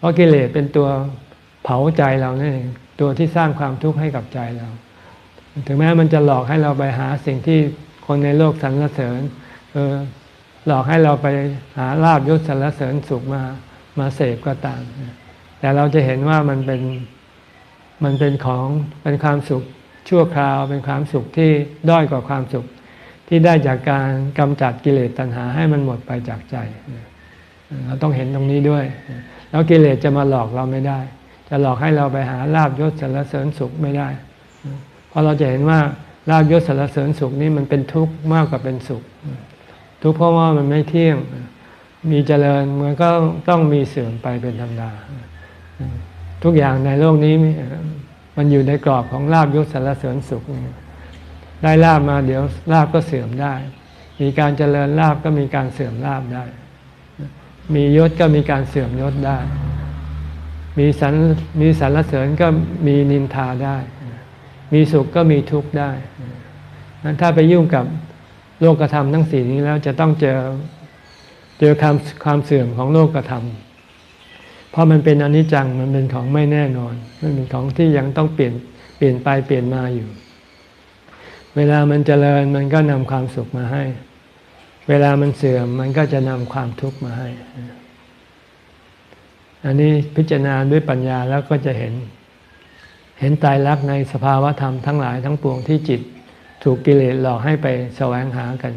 พราะกิเลสเป็นตัวเผาใจเรานั่นเองตัวที่สร้างความทุกข์ให้กับใจเรา ถึงแม้มันจะหลอกให้เราไปหาสิ่งที่คนในโลกสรรเสริญเออหลอกให้เราไปหาลาบยศสรรเสริญสุขมามาเสพก็ตาม แต่เราจะเห็นว่ามันเป็นมันเป็นของเป็นความสุขชั่วคราว เป็นความสุขที่ด้อยกว่าความสุขที่ได้จากการกำจัดกิเลสตัณหาให้มันหมดไปจากใจ เราต้องเห็นตรงนี้ด้วย แล้วกิเลสจะมาหลอกเราไม่ได้ จะหลอกให้เราไปหาลาบยศสรรเสริญสุขไม่ได้เพราะเราจะเห็นว่าลาบยศสรรเสริญสุขนี่มันเป็นทุกข์มากกว่าเป็นสุข ทุกข์เพราะว่ามันไม่เที่ยง มีเจริญมันก็ต้องมีเสื่อมไปเป็นธรรมดา ทุกอย่างในโลกนี้มันอยู่ในกรอบของลาบยศสรรเสริญสุข ได้ลาบมาเดี๋ยวลาบก็เสื่อมได้ มีการเจริญลาบก็มีการเสื่อมลาบได้ มียศก็มีการเสื่อมยศได้ มีสรรมีสรรเสริญก็มีนินทาได้ มีสุขก็มีทุกข์ได้นั้นถ้าไปยุ่งกับโลกธรรมทั้งสี่นี้แล้วจะต้องเจอเจอความความเสื่อมของโลกธรรม เพราะมันเป็นอนิจจังมันเป็นของไม่แน่นอน มันเป็นของที่ยังต้องเปลี่ยนเปลี่ยนไปเปลี่ยนมาอยู่ เวลามันเจริญมันก็นำความสุขมาให้ เวลามันเสื่อมมันก็จะนำความทุกข์มาให้ อันนี้พิจารณาด้วยปัญญาแล้วก็จะเห็น เห็นตายรักในสภาวะธรรมทั้งหลายทั้งปวงที่จิต ถูกกิเลสหลอกให้ไปแสวงหากัน